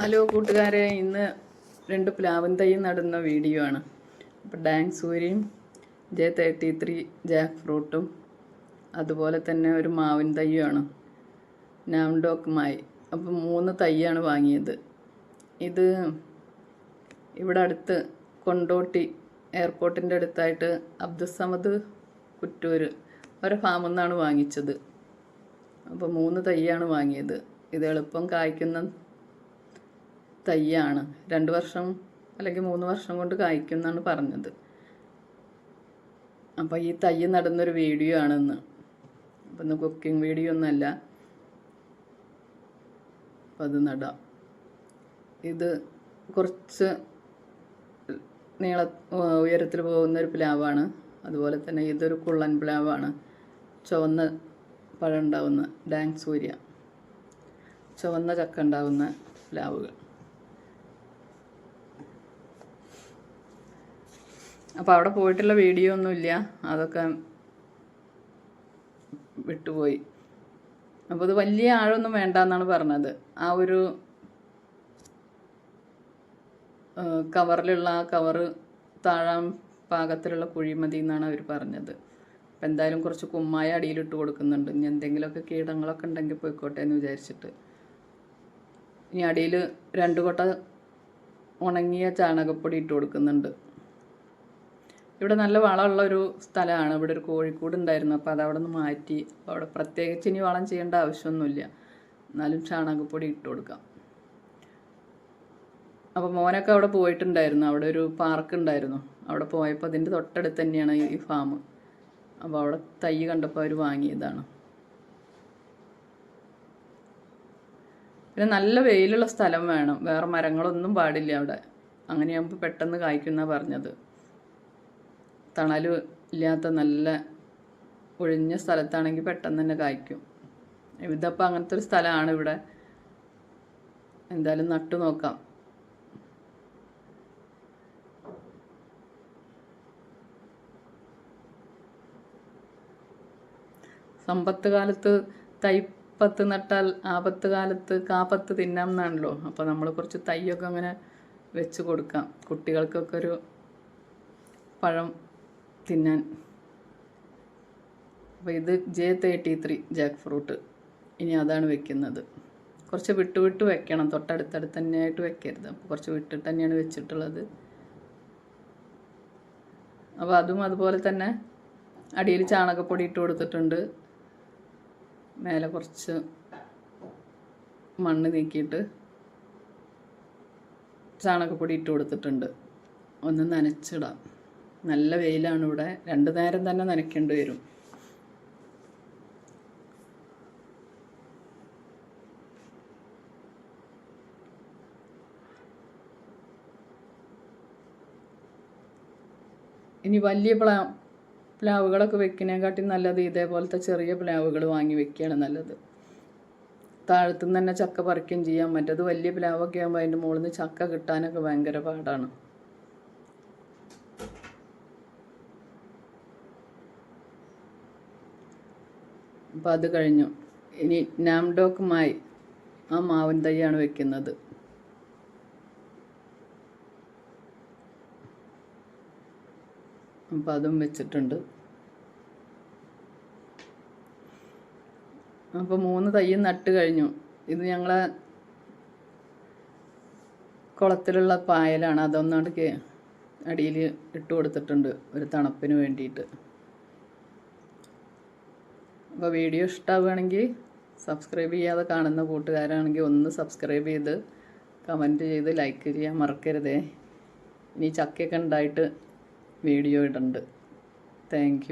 Hello കൂട്ടുകാരെ ഇന്ന് രണ്ട് പ്ലാവൻ തൈ നടുന്ന വീഡിയോ ആണ്. അപ്പോൾ ഡാങ് സൂര്യയും ജെ തേർട്ടി ത്രീ ജാക്ക് ഫ്രൂട്ടും അതുപോലെ തന്നെ ഒരു മാവിൻ തൈയുമാണ് നാംഡോക്കുമായി അപ്പോൾ മൂന്ന് തൈയാണ് വാങ്ങിയത്. ഇത് ഇവിടെ അടുത്ത് കൊണ്ടോട്ടി എയർപോർട്ടിന്റെ അടുത്തായിട്ട് അബ്ദുസമദ് കുറ്റൂർ അവരെ ഫാമിൽ നിന്നാണ് വാങ്ങിച്ചത്. അപ്പോൾ മൂന്ന് തൈയാണ് വാങ്ങിയത്. ഇത് എളുപ്പം കായ്ക്കുന്ന തൈയാണ് രണ്ട് വർഷം അല്ലെങ്കിൽ മൂന്ന് വർഷം കൊണ്ട് കായ്ക്കും എന്നാണ് പറഞ്ഞത്. അപ്പോൾ ഈ തയ്യ് നടന്നൊരു വീഡിയോ ആണെന്ന്. അപ്പം ഇന്ന് കുക്കിംഗ് വീഡിയോ ഒന്നല്ല. അപ്പം അത് നടാം. ഇത് കുറച്ച് നീള ഉയരത്തിൽ പോകുന്ന ഒരു പ്ലാവാണ്. അതുപോലെ തന്നെ ഇതൊരു കുള്ളൻ പ്ലാവാണ്. ചുവന്ന പഴം ഉണ്ടാവുന്ന ഡാങ് സൂര്യ. ചുവന്ന ചക്ക ഉണ്ടാവുന്ന പ്ലാവുകൾ. അപ്പോൾ അവിടെ പോയിട്ടുള്ള വീഡിയോ ഒന്നുമില്ല അതൊക്കെ വിട്ടുപോയി. അപ്പോൾ ഇത് വലിയ ആഴമൊന്നും വേണ്ട എന്നാണ് പറഞ്ഞത്. ആ ഒരു കവറിലുള്ള ആ കവറ് താഴാൻ പാകത്തിലുള്ള കുഴി മതി എന്നാണ് അവർ പറഞ്ഞത്. അപ്പം എന്തായാലും കുറച്ച് കുമ്മായ അടിയിലിട്ട് കൊടുക്കുന്നുണ്ട്. ഇനി എന്തെങ്കിലുമൊക്കെ കീടങ്ങളൊക്കെ ഉണ്ടെങ്കിൽ പോയിക്കോട്ടെ എന്ന് വിചാരിച്ചിട്ട്. ഇനി അടിയിൽ രണ്ട് കൊട്ട ഉണങ്ങിയ ചാണകപ്പൊടി ഇട്ട് കൊടുക്കുന്നുണ്ട്. ഇവിടെ നല്ല വളമുള്ള ഒരു സ്ഥലമാണ്. ഇവിടെ ഒരു കോഴിക്കൂട് ഉണ്ടായിരുന്നു. അപ്പോൾ അത് അവിടെ നിന്ന് മാറ്റി. അവിടെ പ്രത്യേകിച്ച് ഇനി വളം ചെയ്യേണ്ട ആവശ്യമൊന്നുമില്ല. എന്നാലും ചാണകപ്പൊടി ഇട്ട് കൊടുക്കാം. അപ്പോൾ മോനൊക്കെ അവിടെ പോയിട്ടുണ്ടായിരുന്നു. അവിടെ ഒരു പാർക്ക് ഉണ്ടായിരുന്നു. അവിടെ പോയപ്പോൾ അതിന്റെ തൊട്ടടുത്ത് തന്നെയാണ് ഈ ഫാം. അപ്പോൾ അവിടെ തൈ കണ്ടപ്പോൾ അവർ വാങ്ങിയതാണ്. പിന്നെ നല്ല വെയിലുള്ള സ്ഥലം വേണം. വേറെ മരങ്ങളൊന്നും പാടില്ല അവിടെ. അങ്ങനെയാകുമ്പോൾ പെട്ടെന്ന് കായ്ക്കുന്ന പറഞ്ഞത്. തണൽ ഇല്ലാത്ത നല്ല ഒഴിഞ്ഞ സ്ഥലത്താണെങ്കിൽ പെട്ടെന്ന് തന്നെ കായ്ക്കും. ഇതപ്പോൾ അങ്ങനത്തെ ഒരു സ്ഥലമാണ് ഇവിടെ. എന്തായാലും നട്ടു നോക്കാം. സമ്പത്ത് കാലത്ത് തൈപ്പത്ത് നട്ടാൽ ആപത്ത് കാലത്ത് കാപ്പത്ത് തിന്നാം എന്നാണല്ലോ. അപ്പോൾ നമ്മൾ കുറച്ച് തൈയൊക്കെ അങ്ങനെ വെച്ച് കൊടുക്കാം. കുട്ടികൾക്കൊക്കെ ഒരു പഴം തിന്നാൻ. അപ്പോൾ ഇത് J thirty three jackfruit ഇനി അതാണ് വെക്കുന്നത്. കുറച്ച് വിട്ട് വിട്ട് വെക്കണം. തൊട്ടടുത്തടുത്ത് തന്നെയായിട്ട് വെക്കരുത്. അപ്പോൾ കുറച്ച് വിട്ടിട്ട് തന്നെയാണ് വെച്ചിട്ടുള്ളത്. അപ്പോൾ അതും അതുപോലെ തന്നെ അടിയിൽ ചാണകപ്പൊടി ഇട്ട് കൊടുത്തിട്ടുണ്ട്. മേലെ കുറച്ച് മണ്ണ് നീക്കിയിട്ട് ചാണകപ്പൊടി ഇട്ട് കൊടുത്തിട്ടുണ്ട്. ഒന്ന് നനച്ചിടാം. നല്ല വെയിലാണ് ഇവിടെ രണ്ട് നേരം തന്നെ നനയ്ക്കേണ്ടി വരും. ഇനി വലിയ പ്ലാ പ്ലാവുകളൊക്കെ വെക്കുന്നതിനെക്കാട്ടി നല്ലത് ഇതേപോലത്തെ ചെറിയ പ്ലാവുകൾ വാങ്ങി വെക്കുകയാണ് നല്ലത്. താഴത്തുനിന്ന് തന്നെ ചക്ക പറിക്കുകയും ചെയ്യാം. മറ്റേത് വലിയ പ്ലാവൊക്കെ ആകുമ്പോൾ അതിന്റെ മുകളിൽ നിന്ന് ചക്ക കിട്ടാനൊക്കെ ഭയങ്കര പാടാണ്. അപ്പോൾ അത് കഴിഞ്ഞു. ഇനി നാംഡോക്കുമായി ആ മാവിൻ തൈയാണ് വെക്കുന്നത്. അപ്പം അതും വെച്ചിട്ടുണ്ട്. അപ്പോൾ മൂന്ന് തയ്യും നട്ട് കഴിഞ്ഞു. ഇത് ഞങ്ങളെ കുളത്തിലുള്ള പായലാണ്. അതൊന്നാണ്ട് അടിയിൽ ഇട്ട് കൊടുത്തിട്ടുണ്ട് ഒരു തണുപ്പിന് വേണ്ടിയിട്ട്. അപ്പോൾ വീഡിയോ ഇഷ്ടമാവുകയാണെങ്കിൽ സബ്സ്ക്രൈബ് ചെയ്യാതെ കാണുന്ന കൂട്ടുകാരാണെങ്കിൽ ഒന്ന് സബ്സ്ക്രൈബ് ചെയ്ത് കമന്റ് ചെയ്ത് ലൈക്ക് ചെയ്യാൻ മറക്കരുതേ. ഇനി ചക്കയൊക്കെ ഉണ്ടായിട്ട് വീഡിയോ ഇടുന്നുണ്ട് താങ്ക്